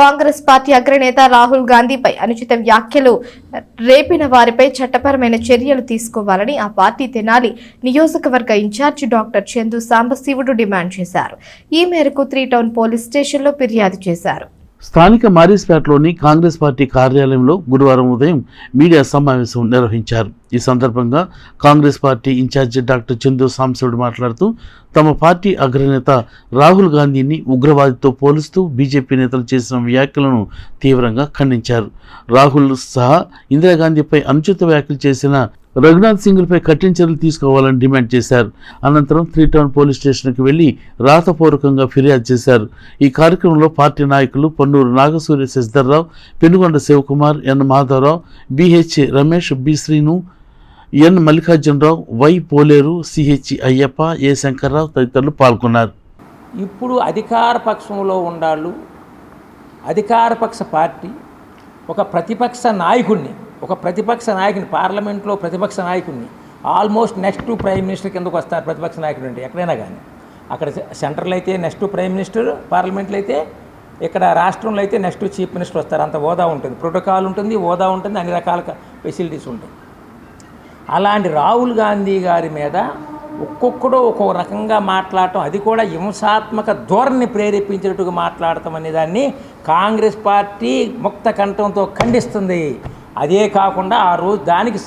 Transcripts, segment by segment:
Congress party అగ్రనేత రాహుల్ గాంధీపై అనుచిత వ్యాఖ్యలు రేపిన వారిపై చట్టపరమైన చర్యలు తీసుకోవాలని ఆ పార్టీ తెనాలి నియోజకవర్గ in-charge doctor Chandu Sambasivudu demand చేశారు. ఈ మేరకు త్రీ టౌన్ పోలీస్ స్టేషన్లో ఫిర్యాదు చేశారు. స్థానిక మారిస్పేటలోని కాంగ్రెస్ పార్టీ కార్యాలయంలో గురువారం ఉదయం మీడియా సమావేశం నిర్వహించారు. ఈ సందర్భంగా Congress party incharge doctor Chandu Sambasivudu మాట్లాడుతూ తమ పార్టీ అగ్రనేత రాహుల్ గాంధీని ఉగ్రవాదితో పోలుస్తూ బీజేపీ నేతలు చేసిన వ్యాఖ్యలను తీవ్రంగా ఖండించారు. రాహుల్ సహా ఇందిరాగాంధీపై అనుచిత వ్యాఖ్యలు చేసిన రఘునాథ్ సింగ్లపై కఠిన చర్యలు తీసుకోవాలని డిమాండ్ చేశారు. అనంతరం త్రీ టౌన్ పోలీస్ స్టేషన్కి వెళ్ళి రాతపూర్వకంగా ఫిర్యాదు చేశారు. ఈ కార్యక్రమంలో పార్టీ నాయకులు Pannuru Nagasurya Sasidharrao Penugonda Sivakumar N Madhavarao BH Ramesh B Srinu N Mallikarjunarao Y Poleru CH Ayyappa A Sankararao తదితరులు పాల్గొన్నారు. ఇప్పుడు అధికార పక్షంలో ఉండాళ్ళు అధికారపక్ష పార్టీ ఒక ప్రతిపక్ష నాయకుడిని ఒక ప్రతిపక్ష నాయకుని పార్లమెంట్లో ప్రతిపక్ష నాయకుడిని ఆల్మోస్ట్ నెక్స్ట్ ప్రైమ్ మినిస్టర్ కిందకు వస్తారు ప్రతిపక్ష నాయకుడు అంటే ఎక్కడైనా కానీ. అక్కడ సెంట్రల్ అయితే నెక్స్ట్ ప్రైమ్ మినిస్టర్ పార్లమెంట్లో అయితే ఇక్కడ రాష్ట్రంలో అయితే నెక్స్ట్ చీఫ్ మినిస్టర్ వస్తారు. అంత హోదా ఉంటుంది. ప్రోటోకాల్ ఉంటుంది హోదా ఉంటుంది అన్ని రకాల ఫెసిలిటీస్ ఉంటాయి. అలాంటి రాహుల్ గాంధీ గారి మీద ఒక్కొక్కడో ఒక్కొక్క రకంగా మాట్లాడటం అది కూడా హింసాత్మక ధోరణిని ప్రేరేపించినట్టుగా మాట్లాడటం అనే దాన్ని కాంగ్రెస్ పార్టీ ముక్త కంఠంతో ఖండిస్తుంది. అదే కాకుండా ఆ రోజు దానికి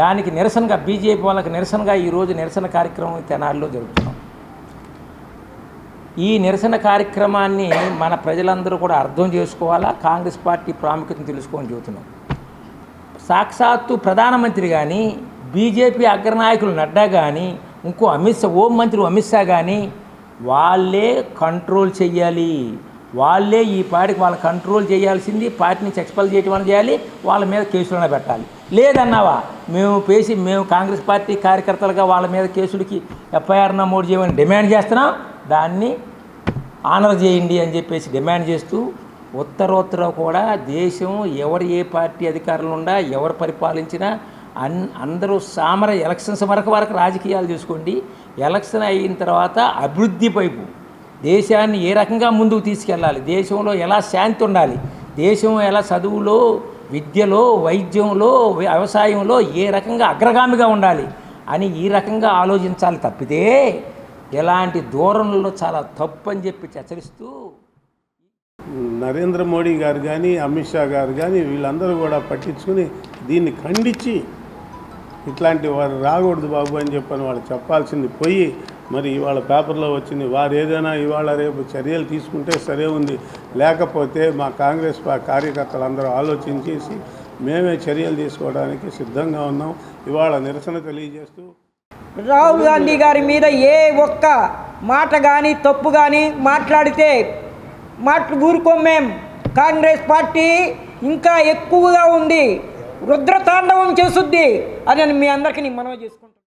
దానికి నిరసనగా బీజేపీ వాళ్ళకి నిరసనగా ఈరోజు నిరసన కార్యక్రమం తెనాలిలో జరుగుతున్నాం. ఈ నిరసన కార్యక్రమాన్ని మన ప్రజలందరూ కూడా అర్థం చేసుకోవాలా? కాంగ్రెస్ పార్టీ ప్రాముఖ్యతను తెలుసుకొని చెబుతున్నాం. సాక్షాత్తు ప్రధానమంత్రి కానీ బీజేపీ అగ్రనాయకులు నడ్డా కానీ ఇంకో అమిత్ షా హోం మంత్రి అమిత్ షా కానీ వాళ్ళే కంట్రోల్ చెయ్యాలి. వాళ్ళే ఈ పార్టీకి వాళ్ళ కంట్రోల్ చేయాల్సింది పార్టీ నుంచి ఎక్స్పెల్ చేయటం అని చేయాలి వాళ్ళ మీద కేసులను పెట్టాలి. లేదన్నావా? మేము పేసి మేము కాంగ్రెస్ పార్టీ కార్యకర్తలుగా వాళ్ళ మీద కేసులకి ఎఫ్ఐఆర్ నమోదు చేయమని డిమాండ్ చేస్తున్నాం. దాన్ని ఆనర్ చేయండి అని చెప్పేసి డిమాండ్ చేస్తూ ఉత్తరోత్తర కూడా దేశం ఎవరు ఏ పార్టీ అధికారంలో ఉండా ఎవరు పరిపాలించినా అన్ అందరూ సామర ఎలక్షన్స్ వరకు వరకు రాజకీయాలు చూసుకోండి. ఎలక్షన్ అయిన తర్వాత అభివృద్ధి వైపు దేశాన్ని ఏ రకంగా ముందుకు తీసుకెళ్ళాలి? దేశంలో ఎలా శాంతి ఉండాలి? దేశం ఎలా చదువులో విద్యలో వైద్యంలో వ్యవసాయంలో ఏ రకంగా అగ్రగామిగా ఉండాలి అని ఈ రకంగా ఆలోచించాలి తప్పితే ఎలాంటి దూరంలో చాలా తప్పు అని చెప్పి హెచ్చరిస్తూ నరేంద్ర మోడీ గారు కానీ అమిత్ షా గారు కానీ వీళ్ళందరూ కూడా పట్టించుకుని దీన్ని ఖండించి ఇట్లాంటి వారు రాకూడదు బాబు అని చెప్పని వాళ్ళు చెప్పాల్సింది పోయి మరి ఇవాళ పేపర్లో వచ్చింది వారు ఏదైనా ఇవాళ రేపు చర్యలు తీసుకుంటే సరే ఉంది. లేకపోతే మా కాంగ్రెస్ కార్యకర్తలందరూ ఆలోచించేసి మేమే చర్యలు తీసుకోవడానికి సిద్ధంగా ఉన్నాం. ఇవాళ నిరసన తెలియజేస్తూ రాహుల్ గాంధీ గారి మీద ఏ ఒక్క మాట కానీ తప్పు కానీ మాట్లాడితే మాటలు ఊరుకోం మేం. కాంగ్రెస్ పార్టీ ఇంకా ఎక్కువగా ఉంది. రుద్రతాండవం చేస్తుంది అని మీ అందరికీ నేను మనవి చేసుకుంటాను